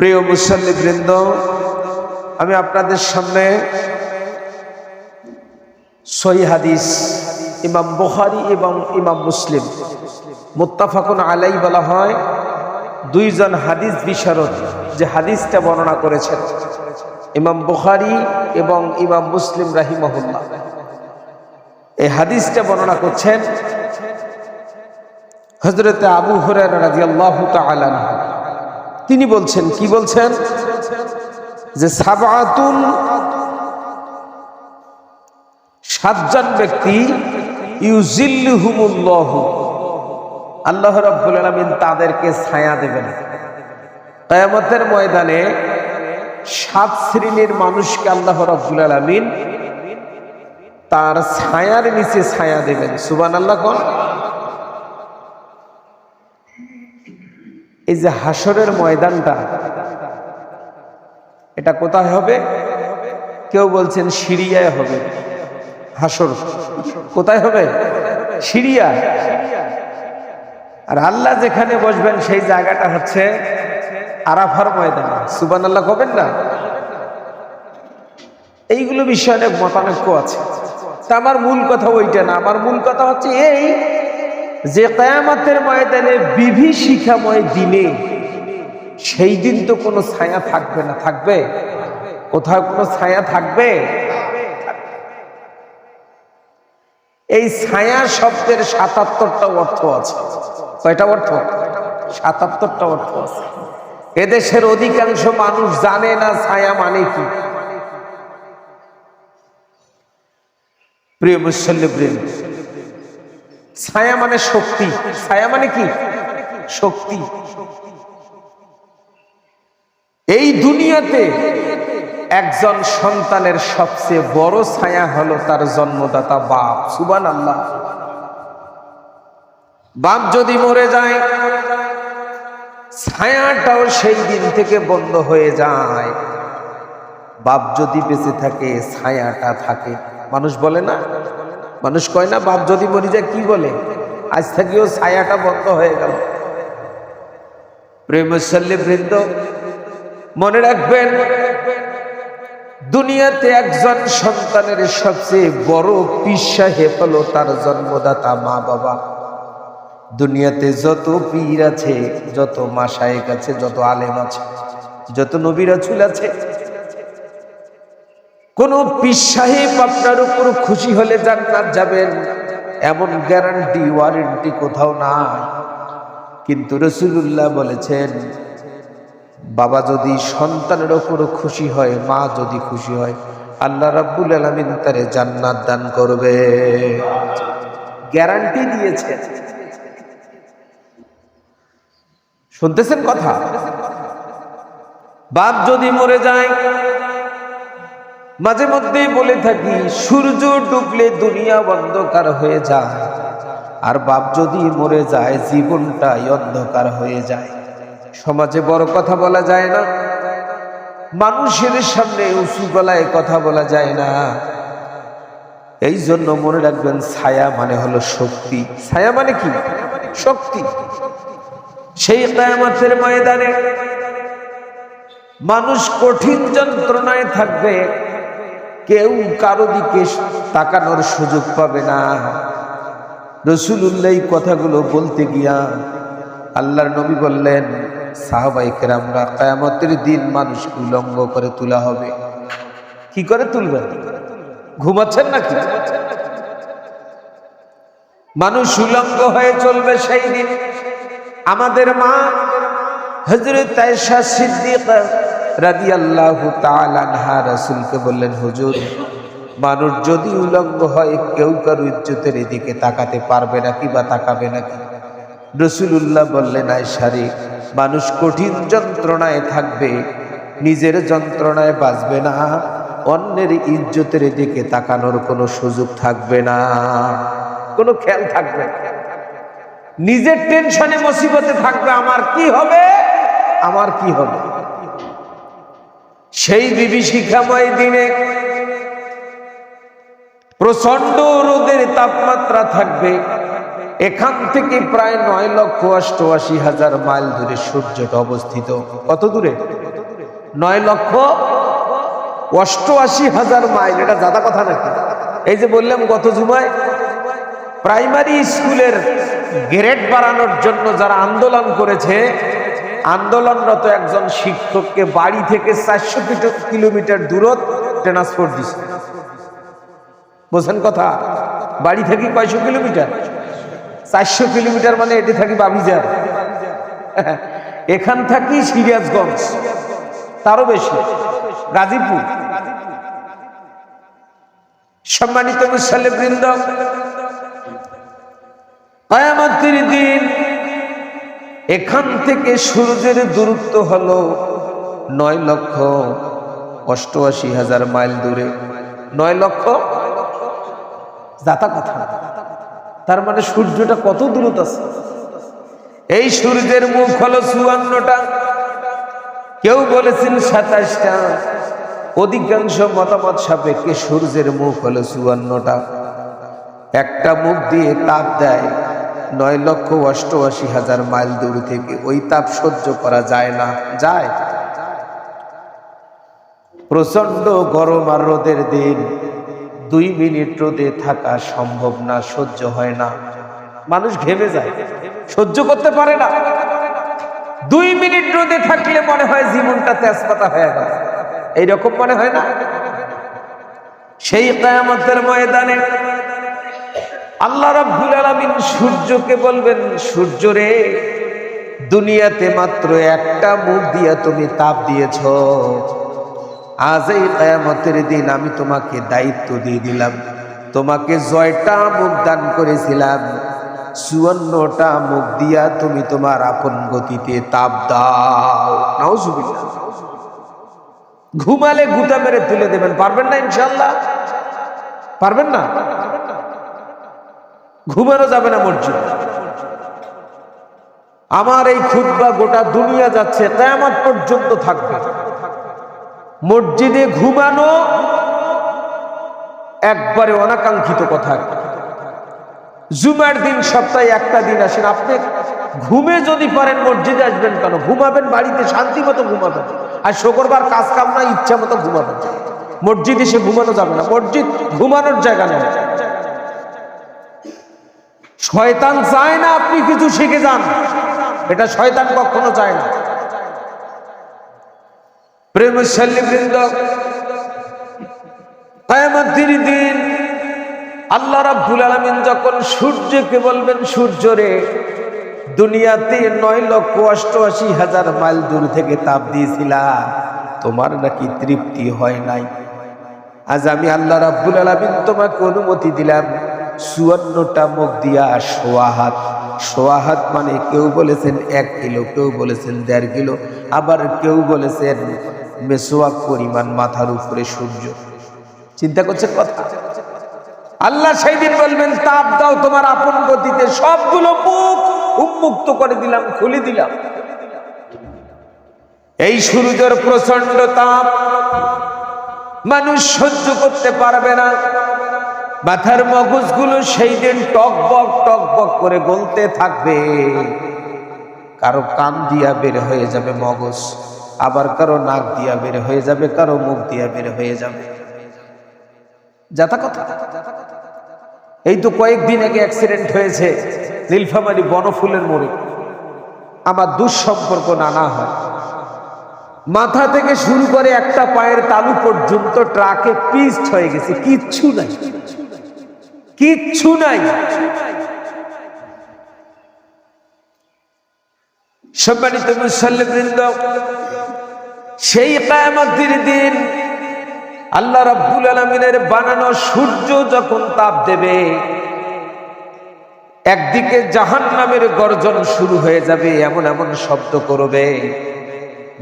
প্রিয় মুসল্লি বৃন্দ আমি আপনাদের সামনে সহি হাদিস ইমাম বুখারি এবং ইমাম মুসলিম মুত্তাফাকুন আলাই বলা হয়। দুইজন হাদিস বিশারদ যে হাদিসটা বর্ণনা করেছেন। ইমাম বুখারি এবং ইমাম মুসলিম রাহিমহুল্লাহ। এই হাদিসটা বর্ণনা করছেন হজরতে আবু হরের রাজিয়াল্লাহু তাআলা আনহু। তিনি বলছেন, কি বলছেন? যে সাবাতুন সাতজন ব্যক্তি ইউজিল্লুহুমুল্লাহ। আল্লাহ রাব্বুল আলামিন তাদেরকে ছায়া দেবেন। কিয়ামতের ময়দানে সাত শ্রেণির মানুষকে আল্লাহ রাব্বুল আলামিন তার ছায়ার নিচে ছায়া দেবেন। সুবহানাল্লাহ কোন? এই যে হাসরের ময়দানটা, এটা কোথায় হবে? কেউ বলছেন সিরিয়ায় হবে। হাসর কোথায় হবে? সিরিয়া। আর আল্লাহ যেখানে বসবেন, সেই জায়গাটা হচ্ছে আরাফার ময়দান। সুবান আল্লাহ কবেন না? এইগুলো বিষয়ে অনেক মতানৈক্য আছে। তা আমার মূল কথা ওইটা না। আমার মূল কথা হচ্ছে এই যে কয়ামাতের ময়দানে বিভীষিকাময় দিনে সেই দিন তো কোনো ছায়া থাকবে না, থাকবে? কোথাও কোনো ছায়া থাকবে? এই ছায়া শব্দের সাতাত্তরটা অর্থ আছে। কয়টা অর্থ? সাতাত্তরটা অর্থ আছে। এদেশের অধিকাংশ মানুষ জানে না ছায়া মানে কি। প্রিয় মুসল্লি প্রিয় ছায়া মানে শক্তি। ছায়া মানে কি? শক্তি। এই দুনিয়াতে একজন সন্তানের সবচেয়ে বড় ছায়া হলো তার জন্মদাতা বাপ। সুবান আল্লাহ বাপ যদি মরে যায়, ছায়াটাও সেই দিন থেকে বন্ধ হয়ে যায়। বাপ যদি বেঁচে থাকে, ছায়াটা থাকে। মানুষ বলে না মানুষ কয় না, বাপ যদি মরে যায় কি বলে? আজ থেকেও ছায়াটা বন্ধ হয়ে গেল। প্রেমশল্যে বৃন্দ, মনে রাখবেন, দুনিয়াতে একজন সন্তানের সবচেয়ে বড় পিসাহে হলো তার জন্মদাতা মা বাবা। দুনিয়াতে যত পীর আছে, যত মাসায়েক আছে, যত আলেম আছে, যত নবীরা চুল আছে কোন পীর সাহেব আপনার উপর খুশি হলে জান্নাত যাবেন। এমন গ্যারান্টি ওয়ারেন্টি কোথাও নাই। কিন্তু রসুল্লাহ বলেছেন, বাবা যদি সন্তানের ওপর খুশি হয়, মা যদি খুশি হয়, আল্লাহ রাব্বুল আলমিন তারে জান্নাত দান করবে। গ্যারান্টি দিয়েছে শুনতেছেন কথা? বাপ যদি মরে যায় মাঝে মধ্যেই বলে থাকি, সূর্য ডুবলে দুনিয়া অন্ধকার হয়ে যায়। আর বাপ যদি মরে যায়, জীবনটাই অন্ধকার হয়ে যায়। সমাজে বড় কথা বলা যায় না। মানুষের সামনে উঁচু গলায় কথা বলা যায় না। এই জন্য মনে রাখবেন, ছায়া মানে হলো শক্তি। ছায়া মানে কি? শক্তি। সেই কায়ামাতের ময়দানে মানুষ কঠিন যন্ত্রণায় থাকবে। কেউ কারও দিকে তাকানোর সুযোগ পাবে না। রসুল্লাহ কথাগুলো বলতে গিয়া আল্লাহর নবী বললেন সাহবাইকের আমরা কায়ামতের দিন মানুষকে উলঙ্গ করে তোলা হবে। কি করে তুলবেন ঘুমাচ্ছেন নাকি? মানুষ উলঙ্গ হয়ে চলবে সেই দিন। আমাদের মা হজরত সিদ্দিকা রাদিয়াল্লাহু তাআলা আনহা রাসূলকে বললেন, হুজুর, মানুষ যদি উলঙ্গ হয়, কেউ কারও ইজ্জতের এদিকে তাকাতে পারবে নাকি বা তাকাবে নাকি? রসুল্লাহ বললেন আয়সারে মানুষ কঠিন যন্ত্রণায় থাকবে, নিজের যন্ত্রণায় বাঁচবে না, অন্যের ইজ্জতের দিকে তাকানোর কোনো সুযোগ থাকবে না, কোনো খেয়াল থাকবে না। নিজের টেনশনে, মুসিবতে থাকবে, আমার কি হবে? আমার কি হবে? সেই বিবি বিভীষিকাময় দিনে প্রচণ্ড রোদের তাপমাত্রা থাকবে। এখান থেকে প্রায় নয় লক্ষ অষ্টআশি হাজার মাইল দূরে সূর্যটা অবস্থিত। কত দূরে? নয় লক্ষ অষ্টআশি হাজার মাইল। এটা দাদা কথা নাকি? এই যে বললাম গত জুমায়, প্রাইমারি স্কুলের গ্রেড বাড়ানোর জন্য যারা আন্দোলন করেছে আন্দোলনরত একজন শিক্ষককে বাড়ি থেকে চারশো কিলোমিটার দূরত ট্রান্সপোর্ট দিছে। বোঝেন কথা? বাড়ি থেকে কয়শো কিলোমিটার? চারশো কিলোমিটার মানে এটি থাকি বাবিজার। এখান থাকি সিরিয়াসগঞ্জ তারও বেশি। গাজীপুর। সম্মানিত মুসাল্লি বৃন্দ কয়ামতের দিন এখান থেকে সূর্যের দূরত্ব হলো নয় লক্ষ অষ্টআশি হাজার মাইল দূরে। নয় লক্ষ? যাতা কথা। তার মানে সূর্যটা কত দূরত আছে? এই সূর্যের মুখ হলো চুয়ান্নটা। কেউ বলেছেন সাতাশটা। অধিকাংশ মতামত সাপেক্ষে সূর্যের মুখ হলো চুয়ান্নটা। একটা মুখ দিয়ে তাপ দেয়। নয় লক্ষ অষ্টআশি হাজার মাইল দূর থেকে ওই তাপ সহ্য করা যায় না, যায়। প্রচণ্ড গরম আর রোদের দিন, দুই মিনিট রোদে থাকা সম্ভব না, সহ্য হয় না। মানুষ ঘেমে যায়, সহ্য করতে পারে না। দুই মিনিট রোদে থাকলে মনে হয় জীবনটা তেজপাতা হয়ে গেল। এইরকম মনে হয় না? সেই কায়ামতের ময়দানে আল্লাহ রাব্বুল আলামিন সূর্যকে বলবেন, সূর্য রে, দুনিয়াতে মাত্র একটা মুখ দিয়া তুমি তাপ দিয়েছ। আজ এই কায়ামতের দিন আমি তোমাকে দায়িত্ব দিয়ে দিলাম। তোমাকে জয়টা মুখ দান করেছিলাম। চুয়ান্নটা মুখ দিয়া তুমি তোমার আপন গতিতে তাপ দাও। নাউজুবিল্লাহ। ঘুমালে গুটা মেরে তুলে দেবেন, পারবেন না ইনশাল্লাহ পারবেন না? ঘুমানো যাবে না মসজিদ। আমার এই খুদ্া গোটা দুনিয়া যাচ্ছে, কেয়ামত পর্যন্ত থাকবে। মসজিদে ঘুমানো একবারে অনাকাঙ্ক্ষিত কথা। জুমার দিন সপ্তাহে একটা দিন আসেন, আপনি ঘুমে যদি পারেন মসজিদে আসবেন কেন? ঘুমাবেন, বাড়িতে শান্তি মতো ঘুমাবেন। আর শুক্রবার কাজ কাম না ইচ্ছা মতো ঘুমাবেন। মসজিদে সে ঘুমানো যাবে না। মসজিদ ঘুমানোর জায়গা নয় শয়তান চায় না আপনি কিছু শিখে যান। এটা শয়তান কখনো চায় না। প্রেমশাল্লিবৃন্দ কায়ামতির দিন আল্লাহ রাব্বুল আলামিন যখন সূর্যকে বলবেন, সূর্য রে, দুনিয়াতে নয় লক্ষ অষ্টআশি হাজার মাইল দূর থেকে তাপ দিয়েছিলা। তোমার নাকি তৃপ্তি হয় নাই। আজ আমি আল্লাহ রাব্বুল আলামিন তোমাকে অনুমতি দিলাম। চুয়ান্নটা মুখ দিয়া সোয়াহাত সোয়াহাত মানে কেউ বলেছেন এক কিলো, কেউ বলেছেন দেড় কিলো, আবার কেউ বলেছেন মেসোয়াক পরিমাণ মাথার উপরে সূর্য। চিন্তা করছে কথা? আল্লাহ সেই দিন বলবেন, তাপ দাও তোমার আপন গতিতে, সবগুলো মুখ উন্মুক্ত করে দিলাম, খুলে দিলাম। এই সূর্যের প্রচণ্ড তাপ, মানুষ সহ্য করতে পারবে না। মাথার মগজগুলো সেই দিন টকবক টকবক করে গলতে থাকবে। কারও কান দিয়া বের হয়ে যাবে মগজ, আবার কারও নাক দিয়া বের হয়ে যাবে, কারও মুখ দিয়া বের হয়ে যাবে। যাতা কথা। এই তো কয়েকদিন আগে অ্যাক্সিডেন্ট হয়েছে, নীলফামারি বনফুলের মোড়ে। আমার দুঃসম্পর্ক নানা হয়। মাথা থেকে শুরু করে একটা পায়ের তালু পর্যন্ত ট্রাকে পিস্ট হয়ে গেছে, কিচ্ছু নাই। কিচ্ছু নাই। সম্মানিত মুসল্লিবৃন্দ, সেই কায়ামতির দিন আল্লাহ রাব্বুল আলমিনের বানানো সূর্য যখন তাপ দেবে, একদিকে জাহান নামের গর্জন শুরু হয়ে যাবে, এমন এমন শব্দ করবে,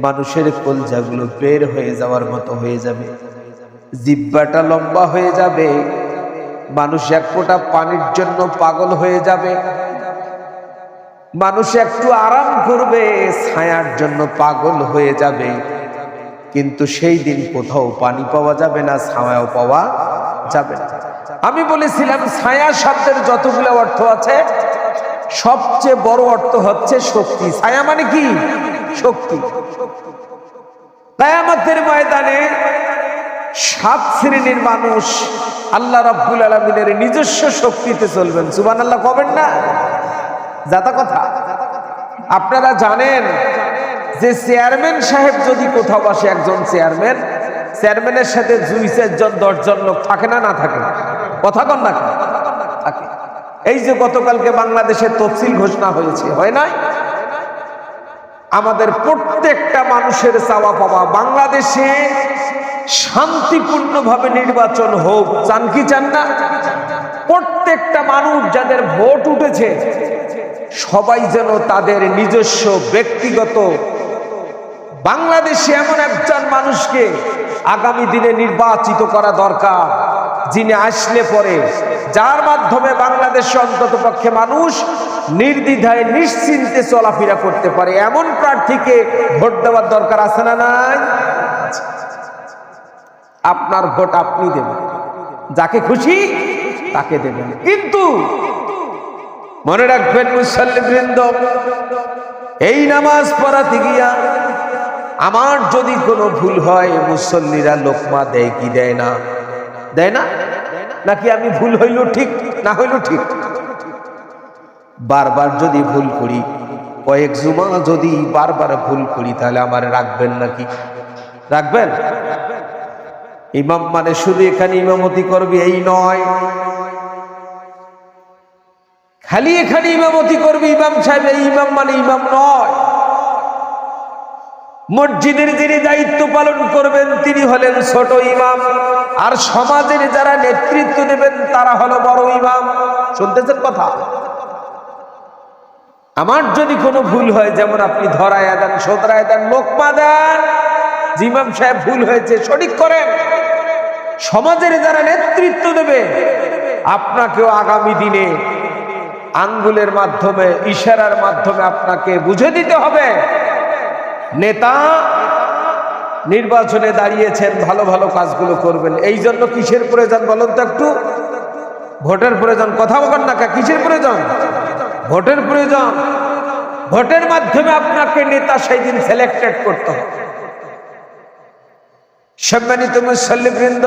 মানুষের কলজাগুলো বের হয়ে যাওয়ার মতো হয়ে যাবে, জিব্বাটা লম্বা হয়ে যাবে মানুষ এক ফোঁটা পানির জন্য পাগল হয়ে যাবে। মানুষ একটু আরাম করবে, ছায়ার জন্য পাগল হয়ে যাবে। কিন্তু সেই দিন কোথাও পানি পাওয়া যাবে না, ছায়াও পাওয়া যাবে না। আমি বলেছিলাম, ছায়া শব্দের যতগুলো অর্থ আছে, সবচেয়ে বড় অর্থ হচ্ছে শক্তি। ছায়া মানে কি? শক্তি। কায়ামতের ময়দানে সাত শ্রেণির মানুষ আল্লাহ রাব্বুল আলমিনের নিজস্ব শক্তিতে চলবেন। সুবান আল্লাহ কবেন না? যাতা কথা। আপনারা জানেন যে চেয়ারম্যান সাহেব যদি কোথাও বসে একজন চেয়ারম্যান, চেয়ারম্যানের সাথে দুই চারজন, দশজন লোক থাকে না না থাকে? কথা কন না থাকে। এই যে গতকালকে বাংলাদেশের তফসিল ঘোষণা হয়েছে, হয় নাই? আমাদের প্রত্যেকটা মানুষের চাওয়া পাওয়া বাংলাদেশে শান্তিপূর্ণভাবে নির্বাচন হোক। চান কি চান না? প্রত্যেকটা মানুষ যাদের ভোট উঠেছে, সবাই যেন তাদের নিজস্ব ব্যক্তিগত। বাংলাদেশে এমন একজন মানুষকে আগামী দিনে নির্বাচিত করা দরকার, যিনি আসলে পরে। যার মাধ্যমে বাংলাদেশে অন্তত পক্ষে মানুষ নির্দ্বিধায়, নিশ্চিন্তে চলাফেরা করতে পারে। এমন প্রার্থীকে ভোট দেওয়ার দরকার আছে না নাই? আপনার ভোট আপনি দেবেন। যাকে খুশি তাকে দেবেন। কিন্তু মনে রাখবেন মুসল্লিবৃন্দ এই নামাজ পড়াতে গিয়া আমার যদি কোনো ভুল হয়, মুসল্লিরা লোকমা দেয় কি দেয় না? দেয় না? নাকি আমি ভুল হইল ঠিক, না হইল ঠিক? বারবার যদি ভুল করি, কয়েক জুমা যদি বারবার ভুল করি, তাহলে আমার রাখবেন নাকি? রাখবেন? ইমাম মানে শুধু এখানে ইমামতি করবে, এই নয়। খালি এখানে ইমামতি করবে ইমাম সাহেব, এই ইমাম মানে ইমাম নয়। মসজিদের যিনি দায়িত্ব পালন করবেন, তিনি হলেন ছোট ইমাম। আর সমাজের যারা নেতৃত্ব দেবেন, তারা হলো বড় ইমাম। শুনতেছেন কথা? আমার যদি কোনো ভুল হয়, যেমন আপনি ধরায় দেন সোদরায় দেন লোকমা দেন জিমাম সাহেব ভুল হয়েছে, সঠিক করেন। সমাজের যারা নেতৃত্ব দেবে, আপনাকেও আগামী দিনে আঙ্গুলের মাধ্যমে, ইশারার মাধ্যমে আপনাকে বুঝে দিতে হবে। নেতা নির্বাচনে দাঁড়িয়েছেন, ভালো ভালো কাজগুলো করবেন। এই জন্য কিসের প্রয়োজন বলুন তো একটু? ভোটের প্রয়োজন, কথা বলেন না কিসের প্রয়োজন? ভোটের প্রয়োজন। ভোটের মাধ্যমে আপনাকে নেতা সেই দিন সিলেক্টেড করতে হবে। সম্মানিত মুসল্লিবৃন্দ,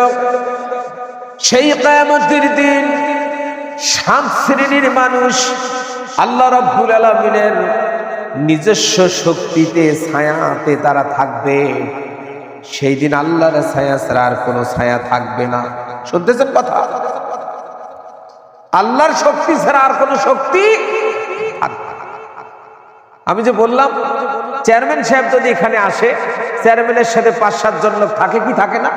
সেই কায়ামতের দিন সাত শ্রেণির মানুষ আল্লাহ রব্বুল আলমিনের নিজস্ব শক্তিতে, ছায়াতে তারা থাকবে। সেই দিন আল্লাহর ছায়া ছাড়া আর কোনো ছায়া থাকবে না। শুনতেছেন কথা? আল্লাহর শক্তি ছাড়া আর কোনো শক্তি আমি যে বললাম, চেয়ারম্যান সাহেব যদি এখানে আসে চেয়ারম্যানের সাথে পাঁচ সাতজন লোক থাকে কি থাকে না?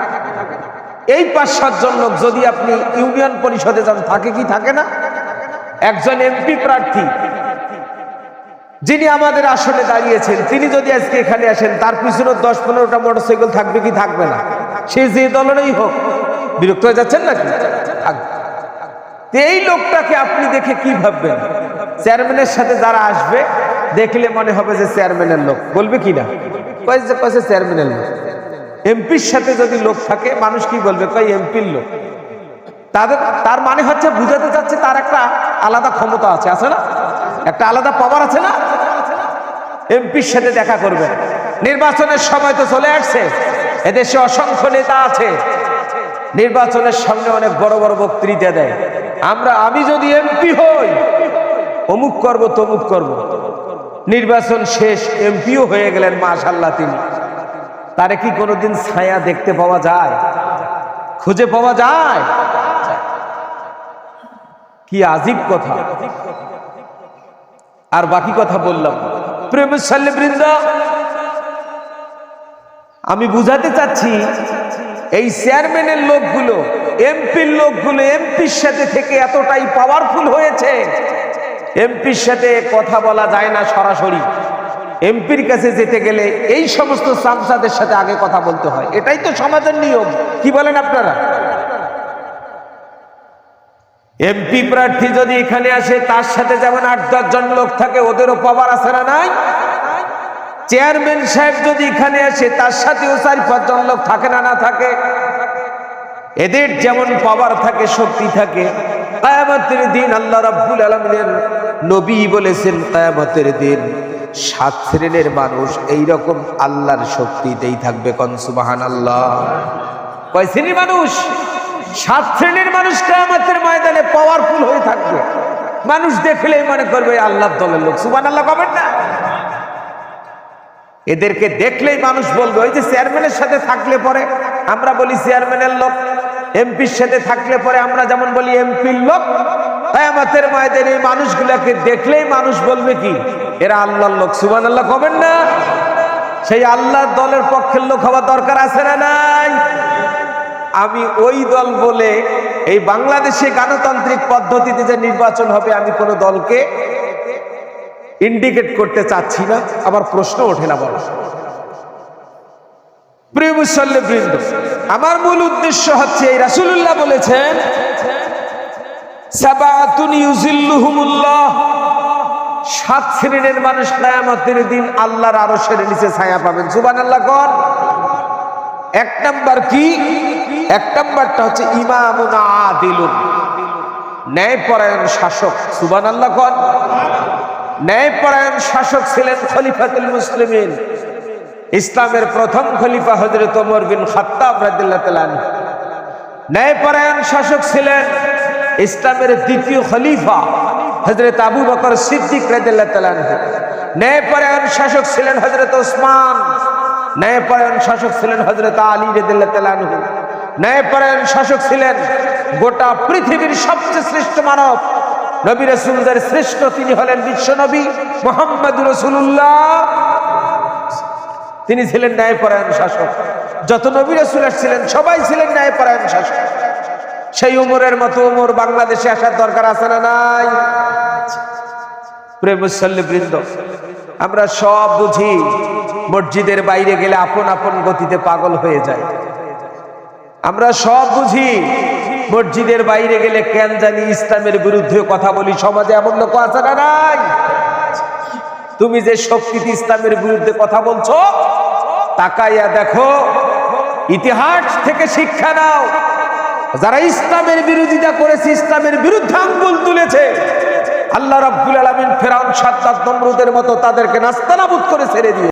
এই পাঁচ সাতজন লোক যদি আপনি ইউনিয়ন পরিষদে যান, থাকে কি থাকে না? একজন এমপি প্রার্থী, যিনি আমাদের আসনে দাঁড়িয়েছেন, তিনি যদি আজকে এখানে আসেন, তার পিছনে দশ, পনেরোটা মোটরসাইকেল থাকবে কি থাকবে না? সে যে দলেরই হোক, বিরক্ত হয়ে যাচ্ছেন থাকবে এই লোকটাকে আপনি দেখে কি ভাববেন? চেয়ারম্যানের সাথে যারা আসবে, দেখলে মনে হবে যে চেয়ারম্যানের লোক। বলবে কি না? কয় কয়েছে চেয়ারম্যানের লোক। এমপির সাথে যদি লোক থাকে, মানুষ কি বলবে? কয় এমপির লোক। তাদের, তার মানে হচ্ছে বুঝাতে চাচ্ছে তার একটা আলাদা ক্ষমতা আছে আছে না? একটা আলাদা পাওয়ার আছে না? এমপির সাথে দেখা করবেন নির্বাচনের সময় তো চলে আসছে। এদেশে অসংখ্য নেতা আছে। নির্বাচনের সামনে অনেক বড় বড় বক্তৃতা দেয়। আমরা, আমি যদি এমপি হই, অমুক করব, তমুক করব। নির্বাচন শেষ, এমপিও হয়ে গেলেন মাশাল্লাহ তিনি। তারে কি কোনোদিন ছায়া দেখতে পাওয়া যায়? খুঁজে পাওয়া যায়? কি আজীব কথা। আর বাকি কথা বললাম। প্রেমের বৃন্দ, আমি বুঝাতে চাচ্ছি, এই চেয়ারম্যানের লোকগুলো, এমপির লোকগুলো, এমপির সাথে থেকে এতটাই পাওয়ারফুল হয়েছে। এমপির সাথে কথা বলা যায় না সরাসরি। এমপির কাছে যেতে গেলে এই সমস্ত সাংসাদের সাথে আগে কথা বলতে হয়। এটাই তো সমাজের নিয়ম। কি বলেন আপনারা? এমপি প্রার্থী যদি এখানে আসে, তার সাথে যেমন আট, দশ জন লোক থাকে, ওদেরও পাওয়ার আছে না নাই? চেয়ারম্যান সাহেব যদি এখানে আসে, তার সাথেও চার পাঁচজন লোক থাকে না না থাকে? এদের যেমন পাওয়ার থাকে, শক্তি থাকে কায়ামতের দিন আল্লাহ রাব্বুল আলমিনের নবী বলেছেন, কায়ামতের দিন সাত শ্রেণির মানুষ এই রকম আল্লাহর শক্তিতেই থাকবে কনসুবাহান আল্লাহ কয় শ্রেণির মানুষ? সাত শ্রেণির মানুষ কেয়ামতের ময়দানে পাওয়ারফুল হয়ে থাকবে। মানুষ দেখলেই মনে করবে আল্লাহর দলের লোক। সুবান আল্লাহ কবেন না? এদেরকে দেখলেই মানুষ বলবে, ওই যে চেয়ারম্যানের সাথে থাকলে পরে আমরা বলি চেয়ারম্যানের লোক। এমপির সাথে থাকলে পরে আমরা যেমন বলি এমপির লোক আমাদের মায়েদের এই মানুষগুলোকে দেখলেই মানুষ বলবে কি, এরা আল্লাহর লোক সুবান আল্লাহ কবেন না? সেই আল্লাহর দলের পক্ষের লোক হওয়া দরকার আছে না নাই? আমি ওই দল বলে এই বাংলাদেশে গণতান্ত্রিক পদ্ধতিতে যে নির্বাচন হবে, আমি কোন দলকে ইন্ডিকেট করতে চাচ্ছি না। আবার প্রশ্ন ওঠে না বলো। প্রিয় মুসল্লি বৃন্দ আমার মূল উদ্দেশ্য হচ্ছে এই রাসূলুল্লাহ বলেছেন সাত শ্রেণির মানুষ কিয়ামতের দিন আল্লাহর আরশের নিচে ছায়া পাবেন। সুবহানাল্লাহ কর এক নাম্বার কি? এক নাম্বারটা হচ্ছে ইমামুন আদিলুন, ন্যায়পরায়ণ শাসক। সুবহানাল্লাহ কর ন্যায়পরায়ণ শাসক ছিলেন খলিফাতুল মুসলিমিন। ইসলামের প্রথম খলিফা হজরত ওমর বিন খাত্তাব তাআলা ন্যায়পরায়ণ শাসক ছিলেন ইসলামের দ্বিতীয় খলিফা হজরত আবু বকর সিদ্দিক তাআলা ন্যায়পরায়ণ শাসক ছিলেন হজরত ওসমান। ন্যায়পরায়ণ শাসক ছিলেন হজরত আলী তাআলা ন্যায়পরায়ণ শাসক ছিলেন গোটা পৃথিবীর সবচেয়ে শ্রেষ্ঠ মানব। নবী রসুলদের শ্রেষ্ঠ তিনি হলেন বিশ্বনবী মোহাম্মদ রসুল্লাহ তিনি ছিলেন ন্যায়পরায়ণ শাসক। যত নবী রসুল ছিলেন সবাই ছিলেন ন্যায়পরায়ণ শাসক। সেই উমরের মতো উমর বাংলাদেশে আসার দরকার আছে না নাই? প্রেমসল্লি বৃন্দ আমরা সব বুঝি মসজিদের বাইরে গেলে আপন আপন গতিতে পাগল হয়ে যায়। আমরা সব বুঝি মসজিদের বাইরে গেলে কেন জানি ইসলামের বিরুদ্ধে কথা বলি, সমাজে এমন লোক আছে না নাই? তুমি যে শক্তিতে ইসলামের বিরুদ্ধে কথা বলছো, তাকাইয়া দেখো, ইতিহাস থেকে শিক্ষা নাও। যারা ইসলামের বিরোধিতা করেছে, ইসলামের বিরুদ্ধে আঙ্গুল তুলেছে, আল্লাহ রাব্বুল আলামিন ফেরাউন সাদ্দাত নমরুদের মতো তাদেরকে নাস্তানাবুদ করে ছেড়ে দিয়ে